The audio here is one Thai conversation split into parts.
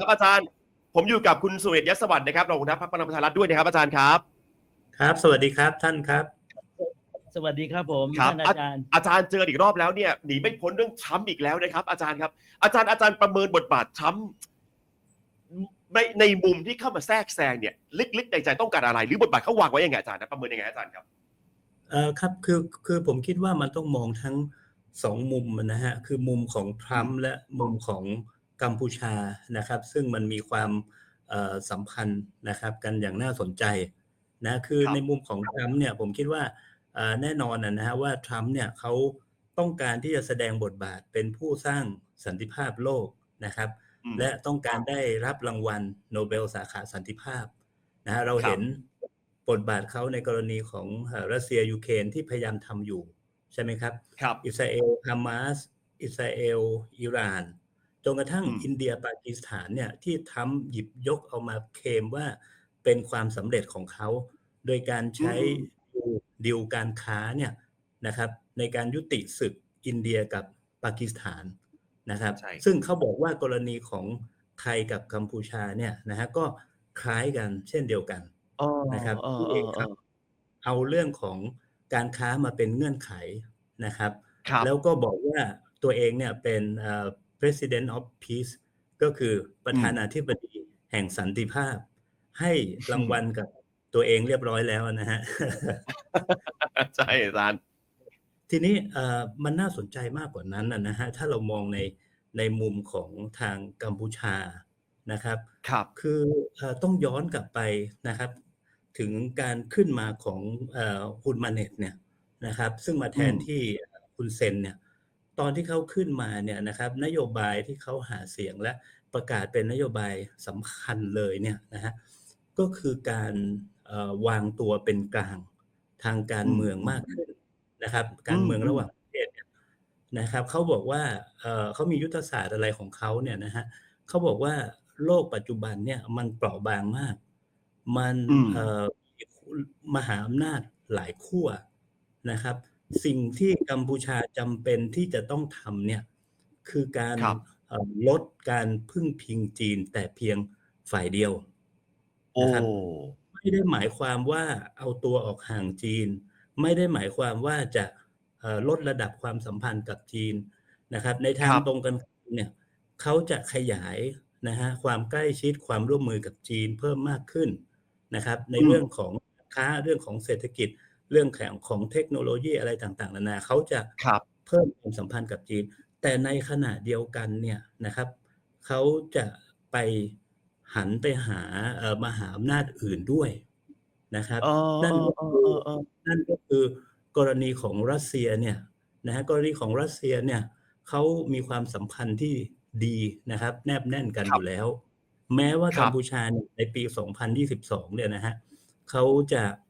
ครับอาจารย์ ผมอยู่กับคุณสุเวทยศวรรณนะครับรองหัวหน้าพรรคพลังประชารัฐด้วยนะครับ อาจารย์ครับ ครับ สวัสดีครับท่านครับ สวัสดีครับผมครับ ท่านอาจารย์อาจารย์เจออีกรอบแล้วเนี่ยหนีไม่พ้นเรื่องทรัมป์อีกแล้วนะครับ อาจารย์ครับอาจารย์อาจารย์ประเมินบทบาททรัมป์ในในมุมที่เข้ามาแทรกแซงเนี่ยลึกๆในใจต้องการอะไร หรือบทบาทเขาวางไว้ยังไงอาจารย์นะประเมินยังไงอาจารย์ครับ เอ่อครับคือคือผมคิดว่ามันต้องมองทั้งสองมุมนะฮะคือมุมของทรัมป์และมุมของ กัมพูชานะครับ ซึ่งมันมีความเอ่อสัมพันธ์นะครับกันอย่างน่าสนใจนะคือครับในมุมของทรัมป์เนี่ยผมคิดว่าเอ่อแน่นอนนะนะฮะว่าทรัมป์เนี่ยเขาต้องการที่จะแสดงบทบาทเป็นผู้สร้างสันติภาพโลกนะครับอืมและต้องการได้รับรางวัลโนเบลสาขาสันติภาพนะฮะเราครับเห็นบทบาทเขาในกรณีของเอ่อรัสเซียยูเครนที่พยายามทำอยู่ ใช่ไหมครับครับอิสราเอลฮามาสอิสราเอล อิหร่าน จนกระทั่งอืมอินเดียปากีสถานเนี่ยที่ทำหยิบยกเอามาเคลมว่าเป็นความสำเร็จของเขา โดยการใช้ดิวดิวการค้าเนี่ยนะครับในการยุติศึกอินเดียกับปากีสถานนะครับใช่ซึ่งเขาบอกว่ากรณีของไทยกับกัมพูชาเนี่ยนะฮะก็คล้ายกันเช่นเดียวกันอ๋อนะครับอ๋อที่อ๋เอองครับเอาเรื่องของการค้ามาเป็นเงื่อนไขนะครับครับแล้วก็บอกว่าตัวเองเนี่ยเป็นเอ่อ president of peace ก็คือประธานาธิบดีแห่งสันติภาพ ให้รางวัลกับตัวเองเรียบร้อยแล้วนะฮะ ใช่อาจารย์ทีนี้เอ่อมันน่าสนใจมากกว่านั้นนะนะฮะถ้าเรามองในในมุมของทางกัมพูชานะครับครับคือเอ่อต้องย้อนกลับไปนะครับ ถึงการขึ้นมาของเอ่อฮุนมาเน็ตเนี่ยนะครับ ซึ่งมาแทนอืมที่คุณเซนเนี่ย ตอนที่เขาขึ้นมาเนี่ยนะครับนโยบายที่เขาหาเสียงและประกาศเป็นนโยบายสำคัญเลยเนี่ยนะฮะก็คือการเอ่อวางตัวเป็นกลางทางการเมืองมากขึ้นนะครับ การเมืองระหว่างประเทศเนี่ยนะครับเขาบอกว่าเอ่อเขามียุทธศาสตร์อะไรของเขาเนี่ยนะฮะเขาบอกว่าโลกปัจจุบันเนี่ยมันเปราะบางมาก มันอืมเอ่อมีมหาอำนาจหลายขั้วนะครับ สิ่งที่กัมพูชาจำเป็นที่จะต้องทำเนี่ยคือการครับเอ่อลดการพึ่งพิงจีนแต่เพียงฝ่ายเดียวโอ้นะครับไม่ได้หมายความว่าเอาตัวออกห่างจีน ไม่ได้หมายความว่าจะเอ่อลดระดับความสัมพันธ์กับจีนนะครับ ในทางครับตรงกันข้ามเนี่ยเขาจะขยายนะฮะความใกล้ชิดความร่วมมือกับจีนเพิ่มมากขึ้นนะครับ ในอืมเรื่องของค้าเรื่องของเศรษฐกิจ เรื่องของของเทคโนโลยีอะไรต่างๆ นานาเขาจะครับเพิ่มความสัมพันธ์กับจีน แต่ในขณะเดียวกันเนี่ยนะครับเขาจะไปหันไปหาเอ่อมหาอำนาจอื่นด้วยนะครับอ๋อนั่นก็อ๋อคืออ๋ออ๋อนั่นก็คือกรณีของรัสเซียเนี่ยนะฮะกรณีของรัสเซียเนี่ยเขามีความสัมพันธ์ที่ดีนะครับ แนบแน่นกันอยู่แล้ว แม้ว่าครับกัมพูชาเนี่ยในปี 2022 เนี่ยนะฮะเขาจะเอ่อ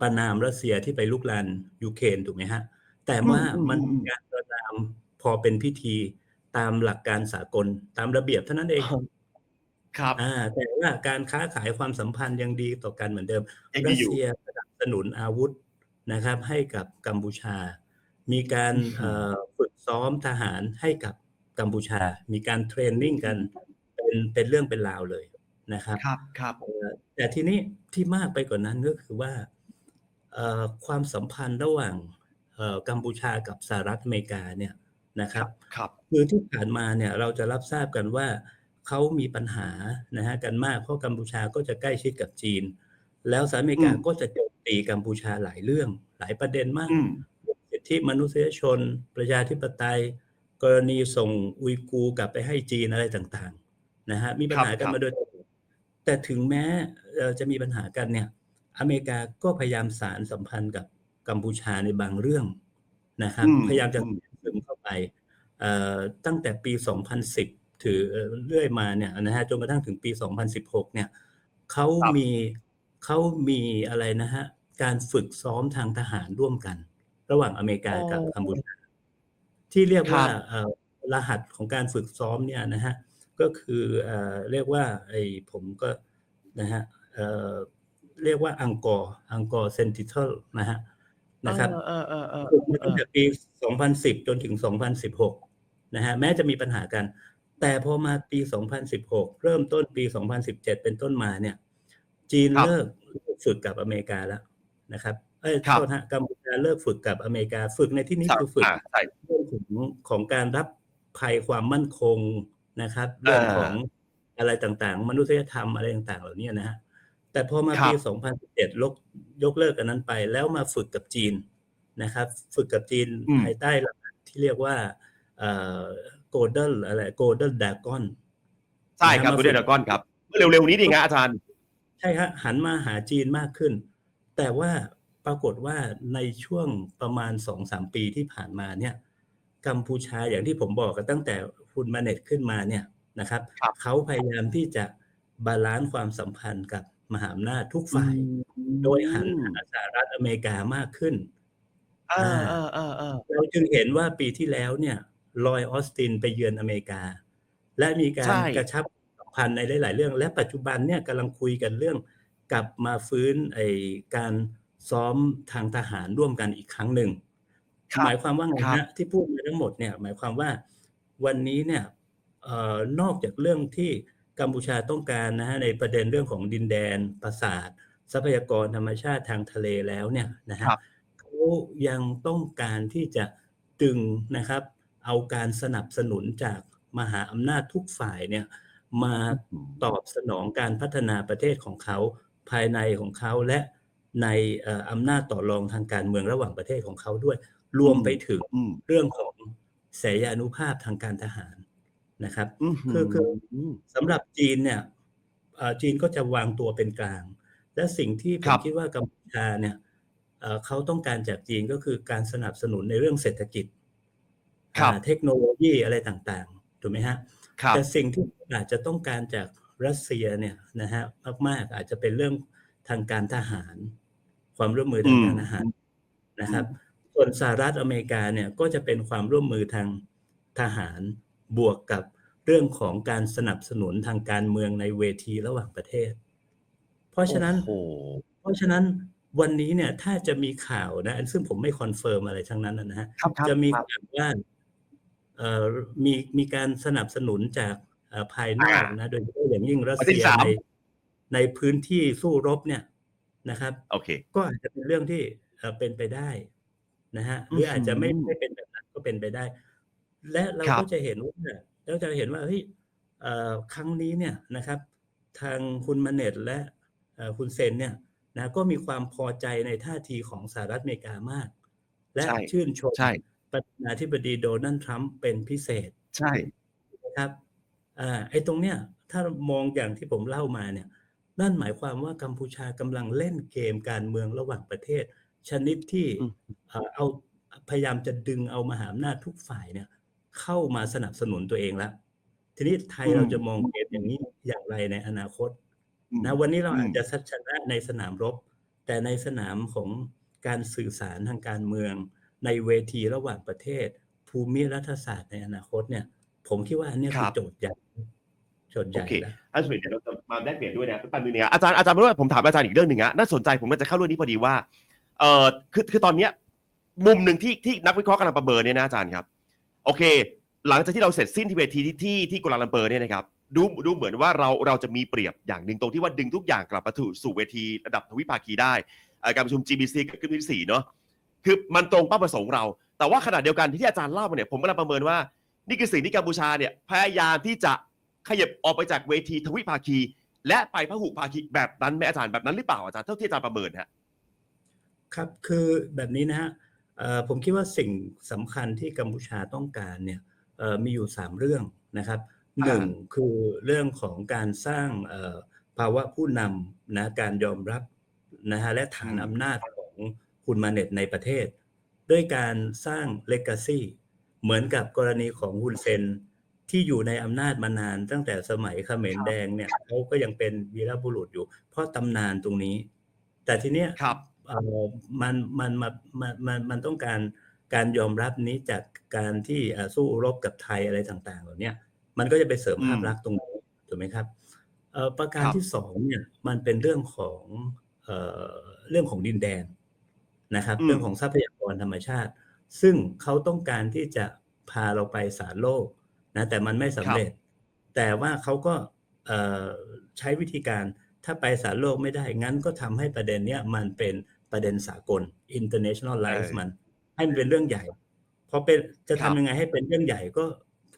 ประนามรัสเซียที่ไปลุกลานยูเครนถูกไหมฮะ แต่ว่าอืมอืมมันอืมการประนามพอเป็นพิธีตามหลักการสากลตามระเบียบเท่านั้นเอง ครับอ่าแต่ว่าการค้าขายความสัมพันธ์ยังดีต่อกันเหมือนเดิมยังรัดีสอยู่เซียสนับสนุนอาวุธนะครับ ให้กับกัมพูชา มีการอืมเอ่อฝึกซ้อมทหารให้กับกัมพูชา มีการเทรนนิ่งกันเป็นเป็นเรื่องเป็นราวเลยนะครับ ครับครับเอ่อแต่ทีนี้ที่มากไปกว่านั้นก็คือว่าเอ่อ ความสัมพันธ์ระหว่างเอ่อกัมพูชากับสหรัฐอเมริกาเนี่ยนะครับครับคือที่ผ่านมาเนี่ยเราจะรับทราบกันว่าเขามีปัญหานะฮะกันมากเพราะกัมพูชาก็จะใกล้ชิดกับจีน แล้วสหรัฐอเมริกาอืมก็จะโจมตีกัมพูชาหลายเรื่อง หลายประเด็นมากอืมสิทธิมนุษยชน ประชาธิปไตย กรณีส่งอุยกูร์กลับไปให้จีนอะไรต่างๆนะฮะมีปัญหากันครับมาโดยตลอดแต่ถึงแม้เอ่อจะมีปัญหากันเนี่ย อเมริกาก็พยายามสารสัมพันธ์กับกัมพูชาในบางเรื่องนะครับอืมพยายามจะอืมเสริมเข้าไปเอ่อตั้งแต่ปี 2010 ถือเอ่อเรื่อยมาเนี่ยนะฮะจนกระทั่งถึงปี 2016 เนี่ยเขาครับมีเขามีอะไรนะฮะการฝึกซ้อมทางทหารร่วมกัน ระหว่างอเมริกากับกัมพูชาที่เรียกว่าครับเอ่อรหัสของการฝึกซ้อมเนี่ยนะฮะก็คือเอ่อเรียกว่าไอ้ผมก็นะฮะ เอ่อเรียกว่าอังกอร์อังกอร์เซนติเทลนะฮะนะครับเออเออเออฝึกมาเอตั้งอแต่ปี 2010 จนถึง 2016 นะฮะแม้จะมีปัญหากัน แต่พอมาปี 2016 เริ่มต้นปี 2017 เป็นต้นมาเนี่ย จีนครับเลิกฝึกกับอเมริกาแล้วนะครับเอ้ยครับโทษฮะกัมพูชาเลิกฝึกกับอเมริกาฝึกในที่นี้คือฝึกอ่าใช่เรื่องของของการรับภัยความมั่นคงนะครับเรื่องของอะไรต่างๆ มนุษยธรรมอะไรต่างๆ เหล่านี้นะฮะ แต่พอมาปี 2017ลกยกเลิกกันนั้นไป แล้วมาฝึกกับจีนนะครับ ฝึกกับจีนอืมภายใต้หลักที่เรียกว่าเอ่อ golden อะไร golden dragon ใช่ครับนะคุณเดนกอนครับเมื่อเร็วๆนี้นี่ไงอาจารย์ ใช่ฮะหันมาหาจีนมากขึ้น แต่ว่าปรากฏว่าในช่วงประมาณสองสามปีที่ผ่านมาเนี่ยกัมพูชาอย่างที่ผมบอกกันตั้งแต่คุณมาเน็ตขึ้นมาเนี่ยนะครับครับเขาพยายามที่จะบาลานซ์ความสัมพันธ์กับ มหาอำนาจทุกฝ่าย โดยหันหาสหรัฐอเมริกามากขึ้นอ่าอ่าอ่าอ่าเราจึงเห็นว่าปีที่แล้วเนี่ยลอยออสตินไปเยือนอเมริกา และมีการใช่กระชับสัมพันธ์ในหลาย ๆ เรื่อง และปัจจุบันเนี่ยกำลังคุยกันเรื่องกลับมาฟื้นไอการซ้อมทางทหารร่วมกันอีกครั้งหนึ่งครับหมายความว่าไงครับฮะที่พูดมาทั้งหมดเนี่ยหมายความว่าวันนี้เนี่ยเอ่อนอกจากเรื่องที่ กัมพูชาต้องการนะฮะในประเด็นเรื่องของดินแดนปราสาททรัพยากรธรรมชาติทางทะเลแล้วเนี่ยนะฮะครับเขายังต้องการที่จะดึงนะครับ เอาการสนับสนุนจากมหาอำนาจทุกฝ่ายเนี่ยมาตอบสนองการพัฒนาประเทศของเขาภายในของเขาและในเอ่ออำนาจต่อรองทางการเมืองระหว่างประเทศของเขาด้วย รวมไปถึงอืมเรื่องของเสยานุภาพทางการทหาร นะครับมคือคือมสำหรับจีนเนี่ยเอ่อจีนก็จะวางตัวเป็นกลาง และสิ่งที่ผครัมบคิดว่ากัมพูชาเนี่ยเอ่อเขาต้องการจากจีนก็คือการสนับสนุนในเรื่องเศรษฐกิจครับอ่าเทคโนโลยีอะไรต่างๆถูกไหมฮะครับแต่สิ่งที่อาจจะต้องการจากรัสเซียเนี่ยนะฮะมากๆอาจจะเป็นเรื่องทางการทหาร ความร่วมมือทางการทหารนะครับ ส่วนสหรัฐอเมริกาเนี่ยก็จะเป็นความร่วมมือทางทหาร บวกกับเรื่องของการสนับสนุนทางการเมืองในเวทีระหว่างประเทศ เพราะฉะนั้นโอ้โหเพราะฉะนั้นวันนี้เนี่ยถ้าจะมีข่าวนะซึ่งผมไม่คอนเฟิร์มอะไรทั้งนั้นนะฮะครับครับจะมีครับข่าวว่าเอ่อมีมีการสนับสนุนจากเอ่อภายนอกอ่านะโดยเฉพาะอย่างยิ่งรัสประเด็นเซียสามในในพื้นที่สู้รบเนี่ยนะครับโอเคก็อาจจะเป็นเรื่องที่เอ่อเป็นไปได้นะฮะหรืออาจจะไม่อืมไม่เป็นแบบนั้นก็เป็นไปได้ และเราครับก็จะเห็นว่าเราจะเห็นว่าเฮ้ยเอ่อครั้งนี้เนี่ยนะครับ ทางคุณมาเน็ตและเอ่อคุณเซนเนี่ยนะก็มีความพอใจในท่าทีของสหรัฐอเมริกามาก และใช่ชื่นชมใช่ประธานาธิบดีโดนัลด์ทรัมป์เป็นพิเศษ ใช่นะครับอ่าไอ้ตรงเนี้ยถ้ามองอย่างที่ผมเล่ามาเนี่ย นั่นหมายความว่ากัมพูชากำลังเล่นเกมการเมืองระหว่างประเทศ ชนิดที่อืมเอ่อเอาพยายามจะดึงเอามหาอำนาจทุกฝ่ายเนี่ย เข้ามาสนับสนุนตัวเองแล้วทีนี้ไทยอืมเราจะมองเกมอย่างนี้อย่างไรในอนาคตนะวันนี้เราอืมอาจจะชนะในสนามรบ แต่ในสนามของการสื่อสารทางการเมือง ในเวทีระหว่างประเทศ ภูมิรัฐศาสตร์ในอนาคตเนี่ย ผมคิดว่าอันเนี้ยคคืรัอบโจทย์ใหญ่โจทย์ใหโอญ่เคนะอาจารย์เดี๋ยวเราจะมาแลกเปลี่ยนด้วยนะแป๊บนึงเนี่ยอาจารย์อาจารย์ไม่รู้ว่าผมถามอาจารย์อีกเรื่องหนึ่งอะน่าสนใจผมมันจะเข้าเรื่องนี้พอดีว่าเอ่อคือคือตอนเนี้ยมุมหนึ่งที่ที่นักวิเคราะห์กำลังประเมินเนี่ยนะอาจารย์ครับ โอเค หลังจากที่เราเสร็จสิ้นที่เวทีที่ที่ที่กัวลาลัมเปอร์เนี่ยนะครับดูดูเหมือนว่าเราเราจะมีเปรียบอย่างหนึ่งตรงที่ว่าดึงทุกอย่างกลับมาถูสู่เวทีระดับทวิภาคีได้การประชุม GBC เกิดขึ้นที่สี่เนาะคือมันตรงเป้าประสงค์เรา แต่ว่าขณะเดียวกันที่อาจารย์เล่ามาเนี่ยผมกำลังประเมินว่า นี่คือสิ่งที่กัมพูชาเนี่ยพยายามที่จะขยับออกไปจากเวทีทวิภาคี และไปพหุภาคีแบบนั้นไหมอาจารย์แบบนั้นหรือเปล่าอาจารย์เท่าที่อาจารย์ประเมินฮะครับคือแบบนี้นะฮะ ผมคิดว่าสิ่งสำคัญที่กัมพูชาต้องการเนี่ยเอ่อมีอยู่สามเรื่องนะครับหนึ่งคือเรื่องของการสร้างเอ่อภาวะผู้นำนะการยอมรับนะฮะและฐานอืมอำนาจของคุณมาเน็ตในประเทศ ด้วยการสร้างเลก a ซีเหมือนกับกรณีของฮุนเซนที่อยู่ในอำนาจมานานตั้งแต่สมัยเขมรแดงเนี่ยเขาก็ยังเป็นวีรบุรุษอยู่ เพราะตำนานตรงนี้ แต่ทีเนี้ยครับเอ่อ มันมันมามันมันมันต้องการการยอมรับนี้จากการที่เอ่อสู้รบกับไทยอะไรต่าง ๆ เหล่าเนี้ยมันก็จะไปเสริมอืมภาพลักษณ์ตรงนี้ถูกไหมครับเอ่อประการครับที่สองเนี่ยมันเป็นเรื่องของเอ่อเรื่องของดินแดนนะครับอืมเรื่องของทรัพยากรธรรมชาติ ซึ่งเขาต้องการที่จะพาเราไปสารโลกนะแต่มันไม่สำเร็จ แต่ว่าเขาก็เอ่อใช้วิธีการถ้าไปสารโลกไม่ได้งั้นก็ทำให้ประเด็นเนี้ยมันเป็น ประเด็นสากล internationalize เออมัน ให้มันเป็นเรื่องใหญ่พอเป็นจะครัทำบยังไงให้เป็นเรื่องใหญ่ก็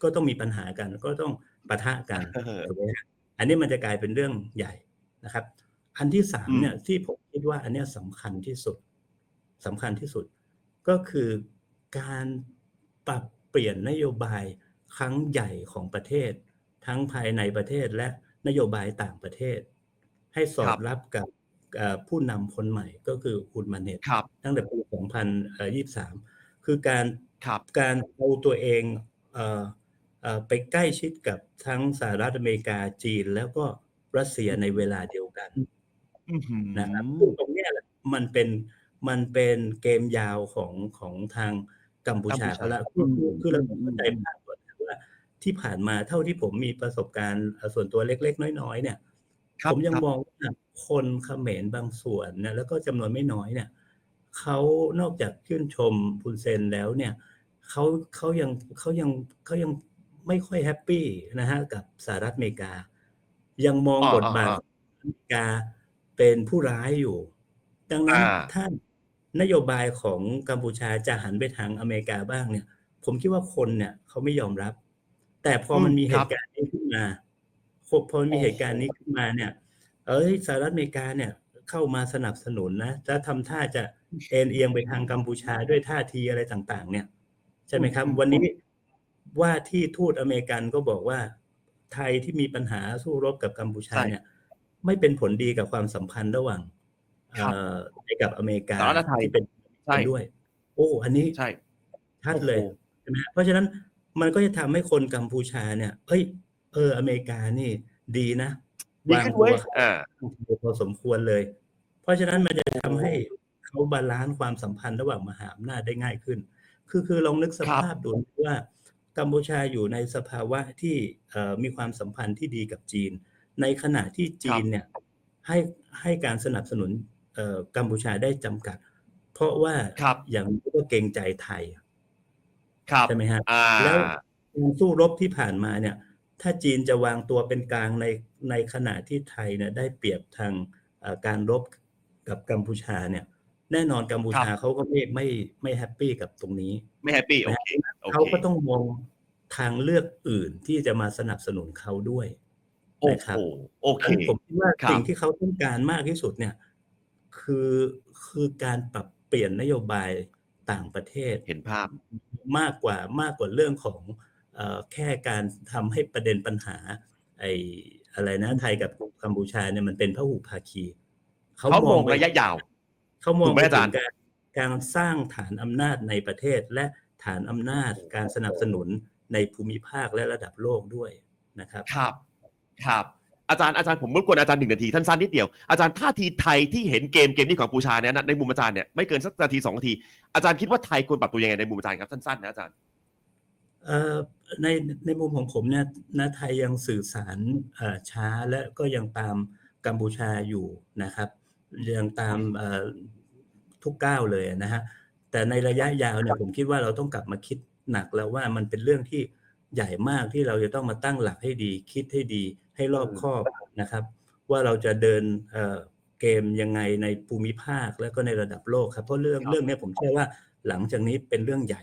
ก็ต้องมีปัญหากัน ก็ต้องปะทะกันเออถูกไหมฮะอันนี้มันจะกลายเป็นเรื่องใหญ่นะครับ อันที่สามอืมเนี่ยที่ผมคิดว่าอันเนี้ยสำคัญที่สุดสำคัญที่สุด ก็คือการปรับเปลี่ยนนโยบายครั้งใหญ่ของประเทศ ทั้งภายในประเทศและนโยบายต่างประเทศ ให้สอครับบรับกับเอ่อ ผู้นำคนใหม่ก็คือคุณมาเน็ตครับตั้งแต่ปี 2023 คือการครับการเอาตัวเองเอ่อเอ่อไปใกล้ชิดกับทั้งสหรัฐอเมริกาจีนแล้วก็รัสเซียในเวลาเดียวกันอื้อหือนะครับซึ่งตรงเนี้ยแหละมันเป็นมันเป็นเกมยาวของของทางกัมพูชากัมพูชาเขาละคือคือคือเราต้องเข้าใจภาพก่อนนะว่าที่ผ่านมาเท่าที่ผมมีประสบการณ์เอ่อส่วนตัวเล็ก ๆ น้อย ๆ เนี่ย ครับผมยังครับ มองว่าคนเขมรบางส่วนเนี่ยแล้วก็จำนวนไม่น้อยเนี่ยเขานอกจากชื่นชมพุนเซนแล้วเนี่ยเขาเขายังเขายังเขายังไม่ค่อยแฮปปี้นะฮะกับสหรัฐอเมริกา ยังมองอ่าบทบาทอ่าอเมริกาเป็นผู้ร้ายอยู่ ดังนั้นอ่า ถ้านโยบายของกัมพูชาจะหันไปทางอเมริกาบ้างเนี่ย ผมคิดว่าคนเนี่ยเขาไม่ยอมรับ แต่พอมันมีอืมเหครับ ตุการณ์นี้ขึ้นมา พอพอมีเหตุการณ์นี้ขึ้นมาเนี่ย เอ้ยสหรัฐอเมริกาเนี่ยเข้ามาสนับสนุนนะจะทำท่าจะเอ็นเอียงไปทางกัมพูชาด้วยท่าทีอะไรต่าง ๆ เนี่ย ใช่ไหมครับ วันนี้ว่าที่ทูตอเมริกันก็บอกว่า ไทยที่มีปัญหาสู้รบกับกัมพูชาใช่เนี่ย ไม่เป็นผลดีกับความสัมพันธ์ระหว่างครับเอ่อไทยกับอเมริกาสหรัฐและไทยที่เป็นใช่ด้วย โอ้ อันนี้ใช่ชัดเลยโอ้โหใช่ไหมฮะเพราะฉะนั้นมันก็จะทำให้คนกัมพูชาเนี่ยเอ้ย เอออเมริกานี่ดีนะดีขึ้นเว้ยอ่าพอสมควรเลย เพราะฉะนั้นมันจะทำให้เขาบาลานซ์ความสัมพันธ์ระหว่างมหาอำนาจได้ง่ายขึ้น คือคือลองนึกสภาพดูว่ากัมพูชาอยู่ในสภาวะที่เอ่อมีความสัมพันธ์ที่ดีกับจีน ในขณะที่จีนเนี่ยให้ให้การสนับสนุนเอ่อกัมพูชาได้จำกัด เพราะว่าครับอย่างนี้ก็เกรงใจไทยครับใช่ไหมฮะอ่าแล้วการสู้รบที่ผ่านมาเนี่ย ถ้าจีนจะวางตัวเป็นกลางในในขณะที่ไทยเนี่ยได้เปรียบทางเอ่อการรบกับกัมพูชาเนี่ย แน่นอนกัมพูชาเขาก็ไม่ไม่ไม่แฮปปี้กับตรงนี้ ไม่แฮปปี้โอเคโอเขาเคก็ต้องมองทางเลือกอื่นที่จะมาสนับสนุนเขาด้วยโอ้นะครับโหโอเคอันผมคิดว่าครับสิ่งที่เขาต้องการมากที่สุดเนี่ย คือคือการปรับเปลี่ยนนโยบายต่างประเทศเห็นภาพมากกว่ามากกว่าเรื่องของเอ่อ แค่การทำให้ประเด็นปัญหา ไอ้อะไรนะไทยกับกัมพูชาเนี่ยมันเป็นพหุภาคีเขามองไประยะยาวเขามองถูกไหมไปอาจาถึรย์งการการสร้างฐานอำนาจในประเทศและฐานอำนาจการสนับสนุนในภูมิภาคและระดับโลกด้วยนะครับ ครับ ครับ อาจารย์อาจารย์ผมรบกวนอาจารย์หนึ่งนาทีสั้นๆนิดเดียวอาจารย์ท่าทีไทยที่เห็นเกมเกมนี้ของกัมพูชาเนี่ยนะในมุมอาจารย์เนี่ยไม่เกินสักนาทีสองนาทีอาจารย์คิดว่าไทยควรปรับตัวยังไงในมุมอาจารย์ครับสั้นๆนะอาจารย์เอ่อ ในในมุมของผมเนี่ยนะไทยยังสื่อสารเอ่อช้าและก็ยังตามกัมพูชาอยู่นะครับยังตามเอ่อทุกก้าวเลยนะฮะแต่ในระยะยาวเนี่ยผมคิดว่าเราต้องกลับมาคิดหนักแล้วว่ามันเป็นเรื่องที่ใหญ่มากที่เราจะต้องมาตั้งหลักให้ดี คิดให้ดีให้รอบคอบนะครับ ว่าเราจะเดินเอ่อเกมยังไงในภูมิภาคและก็ในระดับโลกครับเพราะเรื่องครับเรื่องเนี้ยผมเชื่อว่าหลังจากนี้เป็นเรื่องใหญ่